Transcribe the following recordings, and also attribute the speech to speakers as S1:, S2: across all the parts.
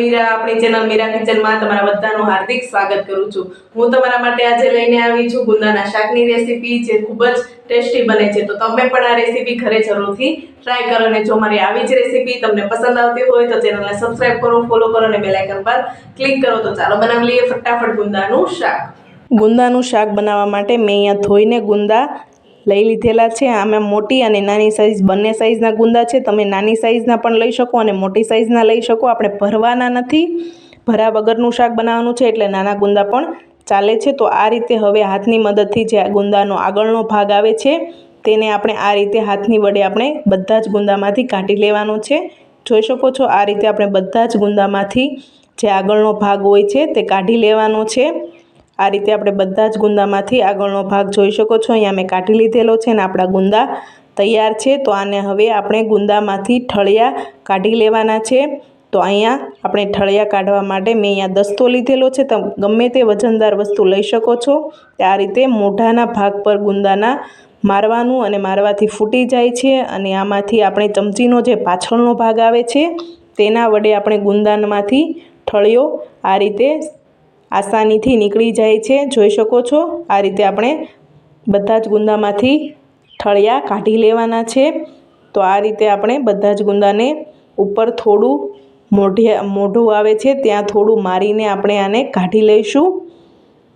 S1: મીરા, આપણી ચેનલ મીરા કિચનમાં તમારા બધાનું હાર્દિક સ્વાગત કરું છું. હું તમારા માટે આજે લઈને આવી છું ગુંદાના શાકની રેસીપી જે ખૂબ જ ટેસ્ટી બને છે. તો તમે પણ આ રેસીપી ઘરે જરૂરથી ટ્રાય કરો અને જો મારી આવી જ રેસીપી તમને પસંદ આવતી હોય તો ચેનલને સબસ્ક્રાઇબ કરો ફોલો કરો અને બેલ પર ક્લિક કરો. તો ચાલો બનાવી લઈએ ફટાફટ ગુંદાનું શાક. ગુંદાનું શાક બનાવવા માટે મેં અહીંયા ધોઈને ગુંદા લઈ લીધેલા છે. આમાં મોટી અને નાની સાઇઝ બંને સાઇઝના ગુંદા છે. તમે નાની સાઇઝના પણ લઈ શકો અને મોટી સાઇઝના લઈ શકો. આપણે ભરવાના નથી. ભરા વગરનું શાક બનાવવાનું છે એટલે નાના ગુંદા પણ ચાલે છે. તો આ રીતે હવે હાથની મદદથી જે ગુંદાનો આગળનો ભાગ આવે છે, તેને આપણે આ રીતે હાથની વડે આપણે બધા જ ગુંદામાંથી કાઢી લેવાનો છે. જોઈ શકો છો આ રીતે આપણે બધા જ ગુંદામાંથી જે આગળનો ભાગ હોય છે તે કાઢી લેવાનો છે. આ રીતે આપણે બધા જ ગુંદામાંથી આગળનો ભાગ જોઈ શકો છો. અહીંયા મેં કાઢી લીધેલો છે અને આપણા ગુંદા તૈયાર છે. તો આને હવે આપણે ગુંદામાંથી ઠળિયા કાઢી લેવાના છે. તો અહીંયા આપણે ઠળિયા કાઢવા માટે મેં અહીંયા દસ્તો લીધેલો છે. તમે ગમે તે વજનદાર વસ્તુ લઈ શકો છો. આ રીતે મોઢાના ભાગ પર ગુંદાના મારવાનું અને મારવાથી ફૂટી જાય છે અને આમાંથી આપણે ચમચીનો જે પાછળનો ભાગ આવે છે, તેના વડે આપણે ગુંદામાંથી ઠળિયો આ રીતે આસાનીથી નીકળી જાય છે. જોઈ શકો છો, આ રીતે આપણે બધા જ ગુંદામાંથી ઠળિયા કાઢી લેવાના છે. તો આ રીતે આપણે બધા જ ગુંદાને ઉપર થોડું મોઢે, મોઢું આવે છે, ત્યાં થોડું મારીને આપણે આને કાઢી લઈશું.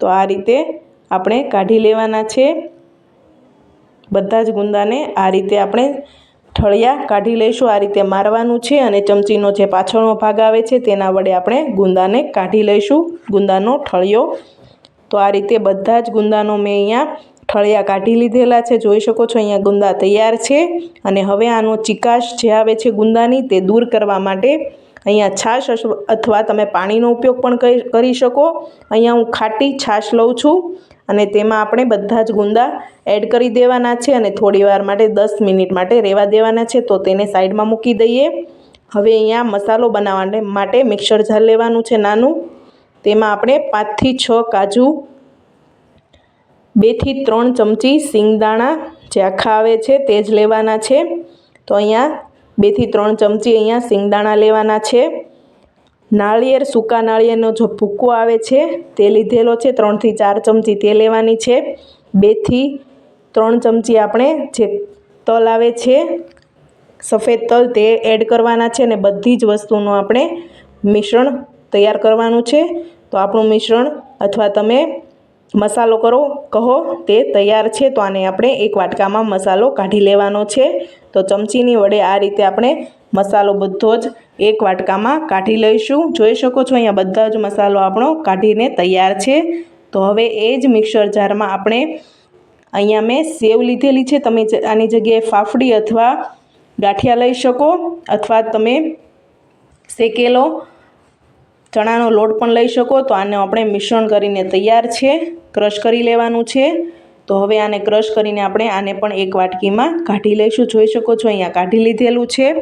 S1: તો આ રીતે આપણે કાઢી લેવાના છે. બધા જ ગુંદાને આ રીતે આપણે ઠળિયા કાઢી લઈશું, આ રીતે મારવાનું છે અને ચમચીનો જે પાછળનો ભાગ આવે છે તેના વડે આપણે ગુંદાને કાઢી લઈશું, ગુંદાનો ઠળિયો. તો આ રીતે બધા જ ગુંદાનો મેં અહીંયા ઠળિયા કાઢી લીધેલા છે, જોઈ શકો છો અહીંયા ગુંદા તૈયાર છે. અને હવે આનો ચિકાશ જે આવે છે ગુંદાની તે દૂર કરવા માટે અહીંયા છાશ અથવા તમે પાણીનો ઉપયોગ પણ કરી શકો. અહીંયા હું ખાટી છાશ લઉં છું અને તેમાં આપણે બધા જ ગુંદા એડ કરી દેવાના છે અને થોડી વાર માટે દસ મિનિટ માટે રહેવા દેવાના છે તો તેને સાઈડમાં મૂકી દઈએ. હવે અહીંયા મસાલો બનાવવા માટે મિક્સર જાર લેવાનું છે નાનું. તેમાં આપણે પાંચથી છ કાજુ, બેથી ત્રણ ચમચી સિંગદાણા જે આખા આવે છે તે જ લેવાના છે. તો અહીંયા બેથી ત્રણ ચમચી અહીંયા સિંગદાણા લેવાના છે. નાળિયેર, સૂકા નાળિયેરનો જો ભૂકો આવે છે, તે લીધેલો છે. ત્રણથી ચાર ચમચી તે લેવાની છે. બેથી ત્રણ ચમચી આપણે જે તલ આવે છે, સફેદ તલ તે એડ કરવાના છે અને બધી જ વસ્તુનું આપણે મિશ્રણ તૈયાર કરવાનું છે. તો આપણું મિશ્રણ અથવા તમે મસાલો કરો, કહો, તે તૈયાર છે તો આને આપણે એક વાટકામાં મસાલો કાઢી લેવાનો છે. તો ચમચીની વડે આ રીતે આપણે મસાલો બધો જ એક વાટકામાં કાઢી લઈશું. જોઈ શકો છો અહીંયા બધા જ મસાલો આપણો કાઢીને તૈયાર છે. તો હવે એ જ મિક્સર જારમાં આપણે અહીંયા મેં સેવ લીધેલી છે. તમે આની જગ્યાએ ફાફડી અથવા ગાંઠિયા લઈ શકો અથવા તમે શેકેલો ચણાનો લોટ પણ લઈ શકો. તો આને આપણે મિશ્રણ કરીને તૈયાર છે. ક્રશ કરી લેવાનું છે. તો હવે આને ક્રશ કરીને આપણે આને પણ એક વાટકીમાં કાઢી લઈશું. જોઈ શકો છો, અહીંયા કાઢી લીધેલું છે.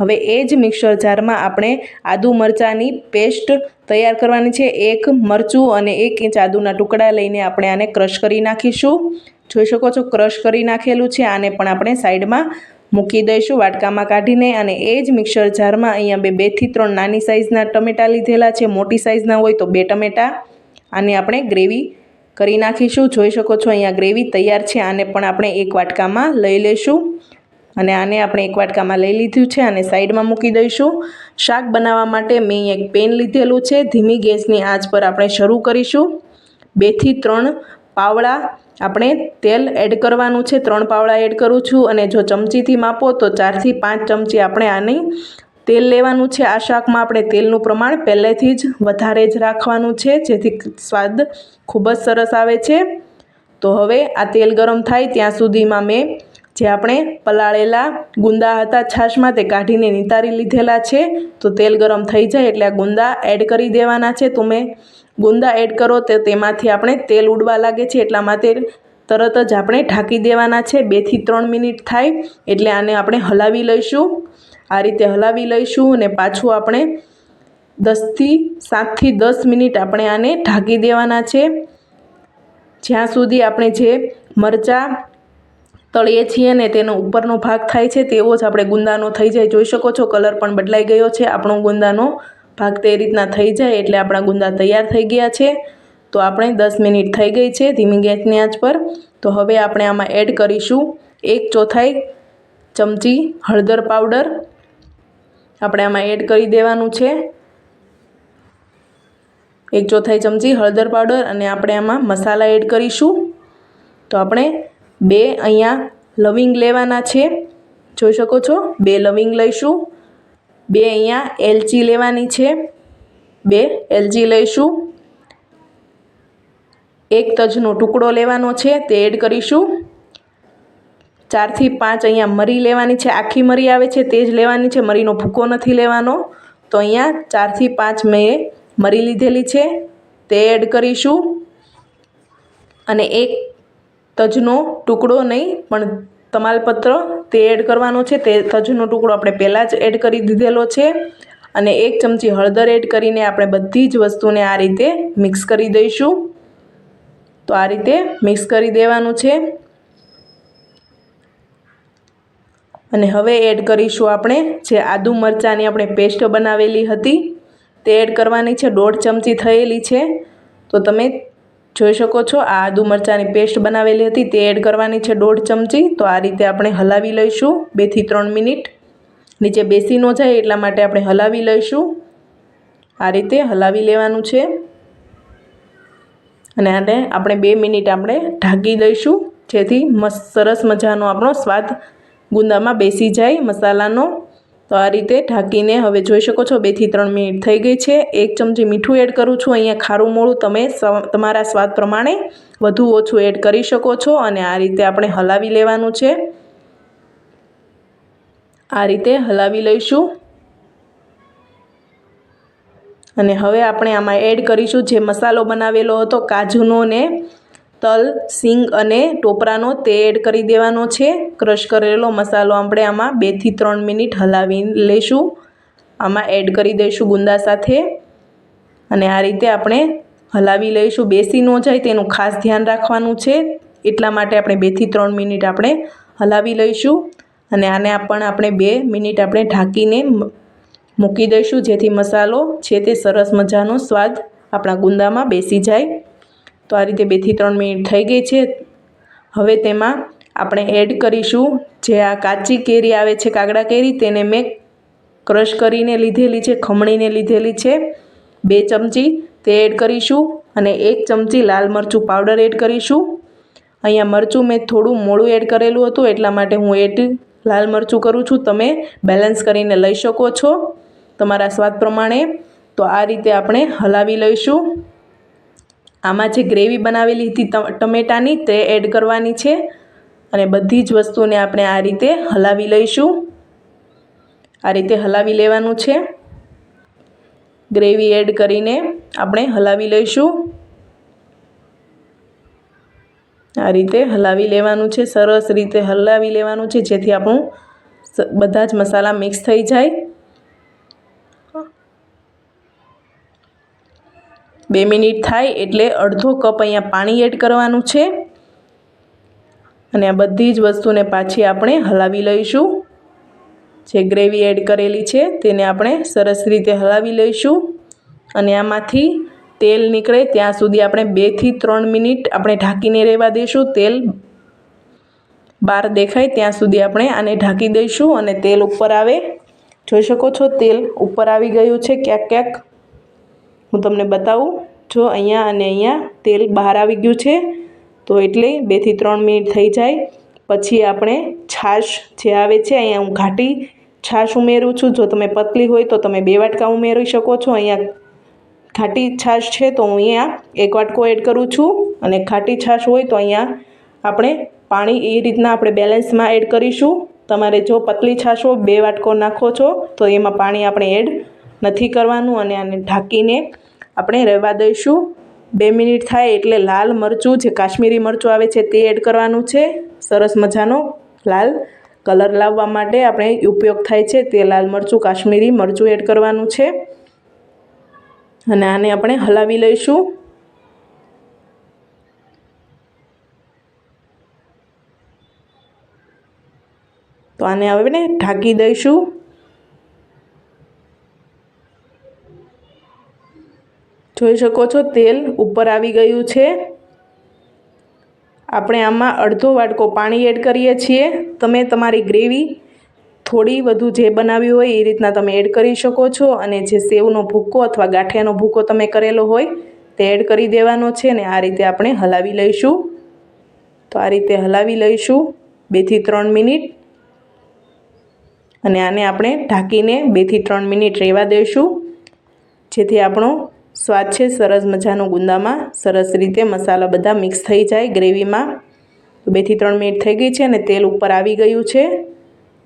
S1: હવે એ જ મિક્સર જારમાં આપણે આદુ મરચાંની પેસ્ટ તૈયાર કરવાની છે. એક મરચું અને એક ઇંચ આદુના ટુકડા લઈને આપણે આને ક્રશ કરી નાખીશું. જોઈ શકો છો, ક્રશ કરી નાખેલું છે. આને પણ આપણે સાઈડમાં મૂકી દઈશું વાટકામાં કાઢીને અને એ જ મિક્સર જારમાં અહીંયા બે બેથી ત્રણ નાની સાઇઝના ટમેટાં લીધેલા છે. મોટી સાઇઝના હોય તો બે ટમેટાં આને આપણે ગ્રેવી કરી નાખીશું. જોઈ શકો છો અહીંયા ગ્રેવી તૈયાર છે. આને પણ આપણે એક વાટકામાં લઈ લઈશું અને આને આપણે એક વાટકામાં લઈ લીધું છે અને સાઈડમાં મૂકી દઈશું. શાક બનાવવા માટે મેં એક પેન લીધેલું છે. ધીમી ગેસની આંચ પર આપણે શરૂ કરીશું. બેથી ત્રણ પાવડા આપણે તેલ એડ કરવાનું છે, ત્રણ પાવડા એડ કરું છું અને જો ચમચીથી માપો તો ચારથી પાંચ ચમચી આપણે આની તેલ લેવાનું છે. આ શાકમાં આપણે તેલનું પ્રમાણ પહેલેથી જ વધારે જ રાખવાનું છે, જેથી સ્વાદ ખૂબ જ સરસ આવે છે. તો હવે આ તેલ ગરમ થાય ત્યાં સુધીમાં મેં જે આપણે પલાળેલા ગુંદા હતા છાશમાં તે કાઢીને નિતારી લીધેલા છે. તો તેલ ગરમ થઈ જાય એટલે આ ગુંદા એડ કરી દેવાના છે. તમે ગુંદા એડ કરો તો તેમાંથી આપણે તેલ ઉડવા લાગે છે એટલા માટે તરત જ આપણે ઢાંકી દેવાના છે. બેથી ત્રણ મિનિટ થાય એટલે આને આપણે હલાવી લઈશું. આ રીતે હલાવી લઈશું અને પાછું આપણે દસથી સાતથી દસ મિનિટ આપણે આને ઢાંકી દેવાના છે. જ્યાં સુધી આપણે જે મરચાં તળીએ છીએ ને તેનો ઉપરનો ભાગ થાય છે તેવો જ આપણે ગુંદાનો થઈ જાય. જોઈ શકો છો, કલર પણ બદલાઈ ગયો છે. આપણો ગુંદાનો ભાગ તે રીતના થઈ જાય એટલે આપણા ગુંદા તૈયાર થઈ ગયા છે. તો આપણે દસ મિનિટ થઈ ગઈ છે ધીમી ગેસની આંચ પર. તો હવે આપણે આમાં એડ કરીશું એક ચોથાઈ ચમચી હળદર પાવડર. આપણે આમાં એડ કરી દેવાનું છે. એક ચોથાઈ ચમચી હળદર પાવડર અને આપણે આમાં મસાલા એડ કરીશું. તો આપણે બે અહીંયા લવિંગ લેવાના છે. જોઈ શકો છો? બે લવિંગ લઈશું. બે અહીંયા એલચી લેવાની છે. બે એલચી લઈશું. એક તજનો ટુકડો લેવાનો છે, તે એડ કરીશું. ચારથી પાંચ અહીંયા મરી લેવાની છે, આખી મરી આવે છે, તે જ લેવાની છે, મરીનો ભૂકો નથી લેવાનો. તો અહીંયા ચારથી પાંચ મેં મરી લીધેલી છે, તે એડ કરીશું. અને એક તજનો ટુકડો નહીં, પણ તમાલપત્ર તે એડ કરવાનો છે. તે તજનો ટુકડો આપણે પહેલાં જ એડ કરી દીધેલો છે અને એક ચમચી હળદર એડ કરીને આપણે બધી જ વસ્તુને આ રીતે મિક્સ કરી દઈશું. તો આ રીતે મિક્સ કરી દેવાનું છે. અને હવે એડ કરીશું આપણે જે આદુ મરચાંની આપણે પેસ્ટ બનાવેલી હતી. તે એડ કરવાની છે. દોઢ ચમચી થયેલી છે. તો તમે જોઈ શકો છો, આ આદુ મરચાંની પેસ્ટ બનાવેલી હતી, તે એડ કરવાની છે દોઢ ચમચી, તો આ રીતે આપણે હલાવી લઈશું બેથી ત્રણ મિનિટ. નીચે બેસી ન જાય એટલા માટે આપણે હલાવી લઈશું. આ રીતે હલાવી લેવાનું છે. અને આને આપણે બે મિનિટ આપણે ઢાંકી દઈશું, જેથી મસ્ત સરસ મજાનો આપણો સ્વાદ ગુંદામાં બેસી જાય, મસાલાનો. તો આ રીતે ઢાંકીને હવે જોઈ શકો છો, બેથી ત્રણ મિનિટ થઈ ગઈ છે. એક ચમચી મીઠું એડ કરું છું, અહીંયા ખારું મોળું તમે તમારા સ્વાદ પ્રમાણે વધુ ઓછું એડ કરી શકો છો અને આ રીતે આપણે હલાવી લેવાનું છે. આ રીતે હલાવી લઈશું. અને હવે આપણે આમાં એડ કરીશું, જે મસાલો બનાવેલો હતો, કાજુનો ને તલ, સિંગ અને ટોપરાનો તે એડ કરી દેવાનો છે. ક્રશ કરેલો મસાલો આપણે આમાં બેથી ત્રણ મિનિટ હલાવી લઈશું આમાં એડ કરી દઈશું ગુંદા સાથે. અને આ રીતે આપણે હલાવી લઈશું. બેસી ન જાય તેનું ખાસ ધ્યાન રાખવાનું છે. એટલા માટે આપણે બેથી ત્રણ મિનિટ આપણે હલાવી લઈશું. અને આને પણ આપણે બે મિનિટ આપણે ઢાંકીને મૂકી દઈશું. જેથી મસાલો છે તે સરસ મજાનો સ્વાદ આપણા ગુંદામાં બેસી જાય. તો આ રીતે બેથી ત્રણ મિનિટ થઈ ગઈ છે. હવે તેમાં આપણે એડ કરીશું જે આ કાચી કેરી આવે છે કાગડા કેરી, તેને મેં ક્રશ કરીને લીધેલી છે, ખમણીને લીધેલી છે. બે ચમચી તે એડ કરીશું અને એક ચમચી લાલ મરચું પાવડર એડ કરીશું. અહીંયા મરચું મેં થોડું મોડું એડ કરેલું હતું, એટલા માટે હું એડ લાલ મરચું કરું છું. તમે બેલેન્સ કરીને લઈ શકો છો તમારા સ્વાદ પ્રમાણે. તો આ રીતે આપણે હલાવી લઈશું. આમાં જે ગ્રેવી બનાવેલી હતી ટમેટાની તે એડ કરવાની છે અને બધી જ વસ્તુને આપણે આ રીતે હલાવી લઈશું. આ રીતે હલાવી લેવાનું છે. ગ્રેવી એડ કરીને આપણે હલાવી લઈશું. આ રીતે હલાવી લેવાનું છે, સરસ રીતે હલાવી લેવાનું છે, જેથી આપણું બધા જ મસાલા મિક્સ થઈ જાય. બે મિનિટ થાય એટલે અડધો કપ અહીંયા પાણી એડ કરવાનું છે. અને આ બધી જ વસ્તુને પાછી આપણે હલાવી લઈશું. જે ગ્રેવી એડ કરેલી છે તેને આપણે સરસ રીતે હલાવી લઈશું. અને આમાંથી તેલ નીકળે ત્યાં સુધી આપણે બેથી ત્રણ મિનિટ આપણે ઢાંકીને રહેવા દઈશું તેલ. બહાર દેખાય ત્યાં સુધી આપણે આને ઢાંકી દઈશું અને તેલ ઉપર આવે. જોઈ શકો છો તેલ ઉપર આવી ગયું છે ક્યાંક ક્યાંક. હું તમને બતાવું. જો અહીંયા અને અહીંયા તેલ બહાર આવી ગયું છે, તો એટલે બેથી ત્રણ મિનિટ થઈ જાય. પછી આપણે છાશ જે આવે છે, અહીંયા હું ઘાટી છાશ ઉમેરું છું. જો તમે પતલી હોય તો તમે બે વાટકા ઉમેરી શકો છો. અહીંયા ઘાટી છાશ છે, તો હું અહીંયા એક વાટકો એડ કરું છું. અને ઘાટી છાશ હોય તો અહીંયા આપણે પાણી એ રીતના આપણે બેલેન્સમાં એડ કરીશું. તમારે જો પતલી છાશ હોય, બે વાટકો નાખો છો, તો એમાં પાણી આપણે એડ નથી કરવાનું અને આને ઢાંકીને આપણે રહેવા દઈશું. બે મિનિટ થાય એટલે લાલ મરચું, જે કાશ્મીરી મરચું આવે છે તે એડ કરવાનું છે. સરસ મજાનો લાલ કલર લાવવા માટે આપણે ઉપયોગ થાય છે તે લાલ મરચું, કાશ્મીરી મરચું એડ કરવાનું છે. અને આને આપણે હલાવી લઈશું. તો આને હવે ઢાંકી દઈશું. જોઈ શકો છો, તેલ ઉપર આવી ગયું છે. આપણે આમાં અડધો વાટકો પાણી એડ કરીએ છીએ. તમે તમારી ગ્રેવી થોડી વધુ જે બનાવી હોય એ રીતના તમે એડ કરી શકો છો અને જે સેવનો ભૂકો અથવા ગાંઠિયાનો ભૂકો તમે કરેલો હોય તે એડ કરી દેવાનો છે ને આ રીતે આપણે હલાવી લઈશું. તો આ રીતે હલાવી લઈશું બેથી ત્રણ મિનિટ. અને આને આપણે ઢાંકીને બેથી ત્રણ મિનિટ રહેવા દઈશું. જેથી આપણો સ્વાદ છે, સરસ મજાનો ગુંદામાં, સરસ રીતે મસાલા બધા મિક્સ થઈ જાય ગ્રેવીમાં. બેથી ત્રણ મિનિટ થઈ ગઈ છે અને તેલ ઉપર આવી ગયું છે.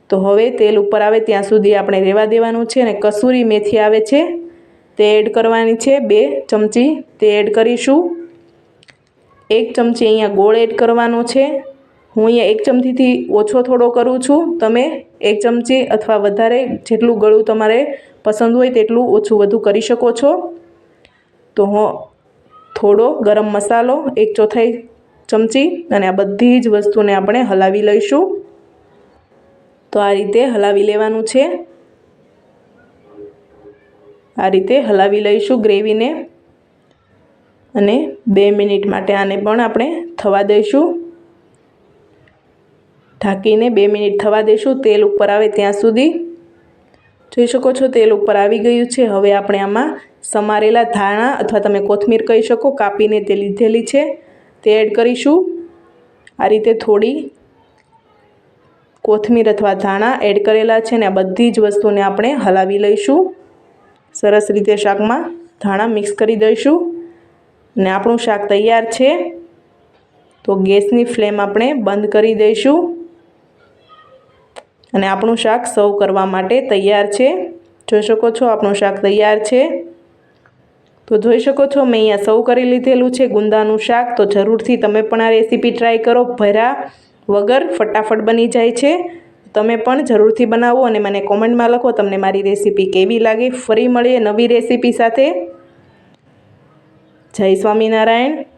S1: તો હવે તેલ ઉપર આવે ત્યાં સુધી આપણે રહેવા દેવાનું છે અને કસૂરી મેથી આવે છે. તે એડ કરવાની છે, બે ચમચી. તે એડ કરીશું. એક ચમચી અહીંયા ગોળ એડ કરવાનો છે. હું અહીંયા એક ચમચીથી ઓછો થોડો કરું છું. તમે એક ચમચી અથવા વધારે જેટલું ગળું તમારે પસંદ હોય તેટલું ઓછું વધુ કરી શકો છો. તો હું થોડો ગરમ મસાલો, એક ચોથાઈ ચમચી અને આ બધી જ વસ્તુને આપણે હલાવી લઈશું. તો આ રીતે હલાવી લેવાનું છે. આ રીતે હલાવી લઈશું ગ્રેવીને. અને બે મિનિટ માટે આને પણ આપણે થવા દઈશું. ઢાંકીને બે મિનિટ થવા દઈશું. તેલ ઉપર આવે ત્યાં સુધી. જોઈ શકો છો, તેલ ઉપર આવી ગયું છે. હવે આપણે આમાં સમારેલા ધાણા અથવા તમે કોથમીર કહી શકો, કાપીને તે લીધેલી છે. તે એડ કરીશું. આ રીતે થોડી કોથમીર અથવા ધાણા એડ કરેલા છે ને આ બધી જ વસ્તુને આપણે હલાવી લઈશું. સરસ રીતે શાકમાં ધાણા મિક્સ કરી દઈશું. અને આપણું શાક તૈયાર છે. તો ગેસની ફ્લેમ આપણે બંધ કરી દઈશું. અને આપણું શાક સર્વ કરવા માટે તૈયાર છે. જોઈ શકો છો, આપણું શાક તૈયાર છે. તો જોઈ શકો છો, મેં અહીંયા સૌ કરી લીધેલું છે, ગુંદાનું શાક. તો જરૂરથી તમે પણ આ રેસીપી ટ્રાય કરો. ભરા વગર ફટાફટ બની જાય છે. તમે પણ જરૂરથી બનાવો અને મને કોમેન્ટમાં લખો તમને મારી રેસીપી કેવી લાગી. ફરી મળીએ નવી રેસીપી સાથે. જય સ્વામિનારાયણ.